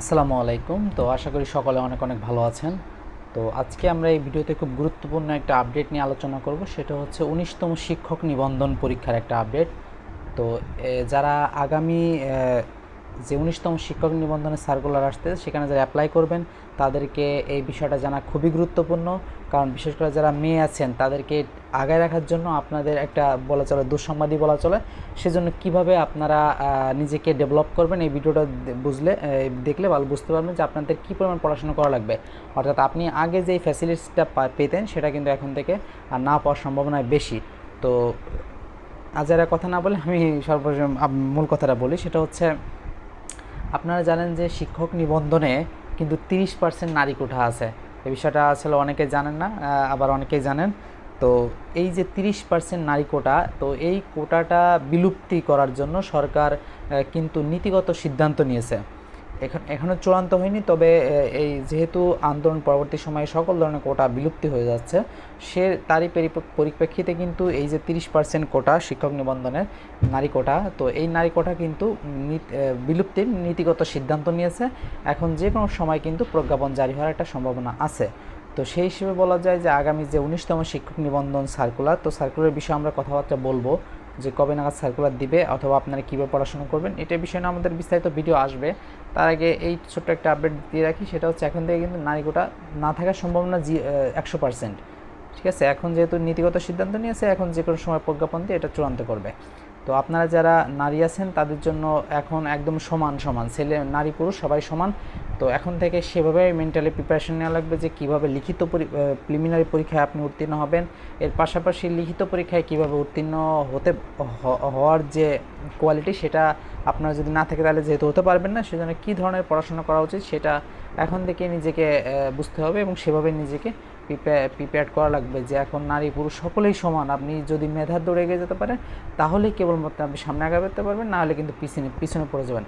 আসসালামু আলাইকুম। তো আশা করি সকলে অনেক অনেক ভালো আছেন। তো আজকে আমরা এই ভিডিওতে খুব গুরুত্বপূর্ণ একটা আপডেট নিয়ে আলোচনা করব। সেটা হচ্ছে উনিশতম শিক্ষক নিবন্ধন পরীক্ষার একটা আপডেট। তো যারা আগামী যে উনিশতম শিক্ষক নিবন্ধনের সার্কুলার আসতে, সেখানে যারা অ্যাপ্লাই করবেন, তাদেরকে এই বিষয়টা জানা খুবই গুরুত্বপূর্ণ। কারণ বিশেষ করে যারা মেয়ে আছেন, তাদেরকে আগায় রাখার জন্য আপনাদের একটা বলা চলে, দুঃসংবাদই বলা চলে। সেজন্য কীভাবে আপনারা নিজেকে ডেভেলপ করবেন, এই ভিডিওটা বুঝলে দেখলে ভালো বুঝতে পারবেন যে আপনাদের কী পরিমাণ পড়াশোনা করা লাগবে। অর্থাৎ আপনি আগে যেই ফ্যাসিলিটিসটা পেতেন, সেটা কিন্তু এখন থেকে, আর না পাওয়ার সম্ভাবনা বেশি। তো, আজ কথা না বলে আমি সর্বপ্রথম মূল কথাটা বলি, সেটা হচ্ছে আপনারা জানেন যে শিক্ষক নিবন্ধনে কিন্তু তিরিশ পার্সেন্ট নারী কোঠা আছে। এই বিষয়টা আসলে অনেকে জানেন না আবার অনেকেই জানেন। তো এই যে তিরিশ পার্সেন্ট নারী কোটা তো এই কোটাটা বিলুপ্তি করার জন্য সরকার কিন্তু নীতিগত সিদ্ধান্ত নিয়েছে। এখন এখনও চূড়ান্ত হয়নি, তবে এই যেহেতু আন্দোলন পরবর্তী সময়ে সকল ধরনের কোটা বিলুপ্তি হয়ে যাচ্ছে, সে তারই পরিপ্রেক্ষিতে কিন্তু এই যে তিরিশ পার্সেন্ট কোটা, শিক্ষক নিবন্ধনের নারী কোটা, তো এই নারী কোটা কিন্তু নীত- বিলুপ্তির নীতিগত সিদ্ধান্ত নিয়েছে। এখন যে কোনো সময় কিন্তু প্রজ্ঞাপন জারি হওয়ার একটা সম্ভাবনা আছে। তো সেই হিসেবে বলা যায় যে আগামী যে উনিশতম শিক্ষক নিবন্ধন সার্কুলার, তো সার্কুলার বিষয়ে আমরা কথাবার্তা বলব। যে কবে নাগাদ সার্কুলার দিবে অথবা আপনারা কীভাবে পড়াশোনা করবেন এটা বিষয়ে নিয়ে আমাদের বিস্তারিত ভিডিও আসবে। তার আগে এই ছোট্ট একটা আপডেট দিয়ে রাখি, সেটা হচ্ছে এখন থেকে কিন্তু নারী কোটা না থাকার সম্ভাবনা জি একশো পার্সেন্ট ঠিক আছে? এখন যেহেতু নীতিগত সিদ্ধান্ত নিয়েছে, এখন যে কোনো সময় প্রজ্ঞাপন দিয়ে এটা চূড়ান্ত করবে। তো আপনারা যারা নারী আছেন, তাদের জন্য এখন একদম সমান সমান। ছেলে, নারী, পুরুষ সবাই সমান। তো এখন থেকে সেভাবে মেন্টালি প্রিপারেশন নেওয়া লাগবে যে কীভাবে লিখিত প্রিলিমিনারি পরীক্ষায় আপনি উত্তীর্ণ হবেন। এর পাশাপাশি লিখিত পরীক্ষায় কীভাবে উত্তীর্ণ হতে হওয়ার যে কোয়ালিটি সেটা আপনার যদি না থাকে তাহলে যেহেতু হতে পারবেন না, সেজন্য কী ধরনের পড়াশোনা করা উচিত সেটা এখন থেকে নিজেকে বুঝতে হবে এবং সেভাবে নিজেকে প্রিপেয়ার করা লাগবে যে এখন নারী পুরুষ সকলেই সমান। আপনি যদি মেধার দৌড়ে এগিয়ে যেতে পারেন, তাহলেই কেবলমাত্র আপনি সামনে আগাতে পারবেন নাহলে কিন্তু পিছনে পিছনে পড়ে যাবেন।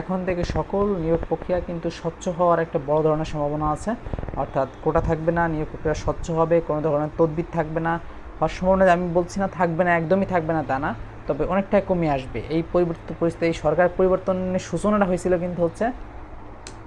এখন থেকে সকল নিয়োগ প্রক্রিয়া কিন্তু স্বচ্ছ হওয়ার একটা বড় ধরনের সম্ভাবনা আছে। অর্থাৎ কোটা থাকবে না, নিয়োগ প্রক্রিয়া স্বচ্ছ হবে, কোনো ধরনের তদবির থাকবে না। হওয়ার সম্ভাবনা আমি বলছি না থাকবে না, একদমই থাকবে না তা না। তবে অনেকটাই কমে আসবে। এই পরিবর্তিত পরিস্থিতি সরকার পরিবর্তনের সূচনাটা হয়েছিল কিন্তু হচ্ছে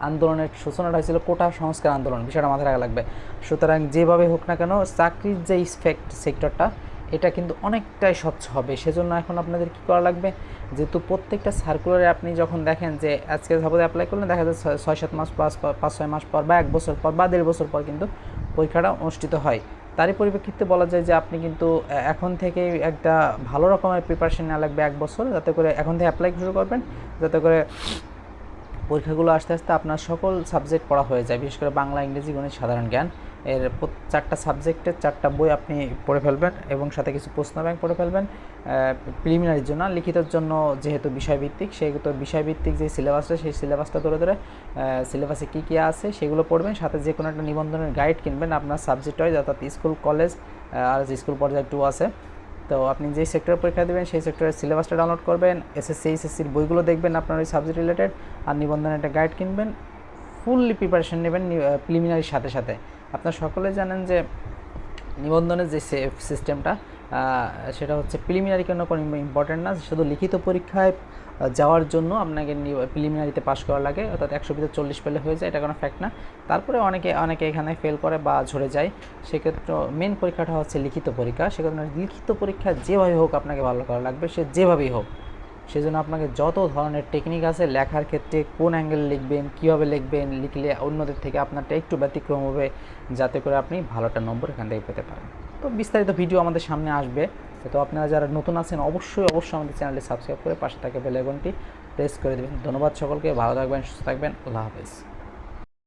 আন্দোলনের সূচনাটা হয়েছিল কোটা সংস্কার আন্দোলন, বিষয়টা মাথায় রাখা লাগবে। সুতরাং যেভাবে হোক না কেন, চাকরির যে ইসফেক্ট সেক্টরটা এটা কিন্তু অনেকটাই স্বচ্ছ হবে। সেজন্য এখন আপনাদের কী করা লাগবে? যেহেতু প্রত্যেকটা সার্কুলারে আপনি যখন দেখেন যে আজকে সাপোজ অ্যাপ্লাই করলেন, দেখা যায় ছয়- সাত মাস পাঁচ পাঁচ, ছয় মাস পর বা এক বছর পর বা দেড় বছর পর কিন্তু পরীক্ষাটা অনুষ্ঠিত হয়। তারই পরিপ্রেক্ষিতে বলা যায় যে আপনি কিন্তু এখন থেকে একটা ভালো রকমের প্রিপারেশন নেওয়া লাগবে এক বছর, যাতে করে এখন থেকে অ্যাপ্লাই শুরু করবেন, যাতে করে পরীক্ষাগুলো আস্তে আস্তে আপনার সকল সাবজেক্ট পড়া হয়ে যায়। বিশেষ করে বাংলা, ইংরেজি, গণিত সাধারণ জ্ঞান। এর চারটা সাবজেক্টের চারটা বই আপনি পড়ে ফেলবেন এবং সাথে কিছু প্রশ্ন ব্যাংক পড়ে ফেলবেন। প্রিলিমিনারির জন্য, লিখিতর জন্য যেহেতু বিষয়ভিত্তিক, সেহেতু বিষয়ভিত্তিক যে সিলেবাসটা সেই সিলেবাসটা ধরে ধরে সিলেবাসে কী কী আছে সেগুলো পড়বেন। সাথে যে কোনো একটা নিবন্ধনের গাইড কিনবেন আপনার সাবজেক্ট ওয়াইজ অর্থাৎ স্কুল কলেজ আর স্কুল পর্যায়ে টু আছে। তো আপনি যে সেক্টরে পরীক্ষা দেবেন, সেই সেক্টরের সিলেবাসটা ডাউনলোড করবেন এসএসসি এইচএসসির বইগুলো দেখবেন আপনার ওই সাবজেক্ট রিলেটেড আর নিবন্ধনের একটা গাইড কিনবেন ফুললি প্রিপারেশন নেবেন প্রিলিমিনারির সাথে সাথে। আপনারা সকলে জানেন যে নিবন্ধনের যে সিস্টেমটা সেটা হচ্ছে প্রিলিমিনারি কোনো কোনো ইম্পর্টেন্ট না, শুধু লিখিত পরীক্ষায় যাওয়ার জন্য আপনাকে প্রিলিমিনারিতে পাস করা লাগে, অর্থাৎ একশো ভিতরে চল্লিশ পেলে হয়ে যায়, এটা কোনো ফ্যাক্ট না। তারপরে অনেকে অনেকে এখানে ফেল করে বা ঝরে যায়। সেক্ষেত্রে মেন পরীক্ষাটা হচ্ছে লিখিত পরীক্ষা। সেক্ষেত্রে লিখিত পরীক্ষা যেভাবে হোক আপনাকে ভালো করা লাগবে, সে যেভাবেই হোক। সেজন্য আপনাকে যত ধরনের টেকনিক আছে লেখার ক্ষেত্রে কোন অ্যাঙ্গেল লিখবেন, কীভাবে লিখবেন, লিখলে অন্যদের থেকে আপনারটা একটু ব্যতিক্রম হবে, যাতে করে আপনি ভালোটা নম্বর এখান থেকে পেতে পারেন। তো বিস্তারিত ভিডিও আমাদের সামনে আসবে। তো আপনারা যারা নতুন আছেন, অবশ্যই অবশ্যই আমাদের চ্যানেলটি সাবস্ক্রাইব করে পাশে থাকে বেলাইকনটি প্রেস করে দেবেন। ধন্যবাদ সকলকে, ভালো থাকবেন, সুস্থ থাকবেন, আল্লাহ হাফেজ।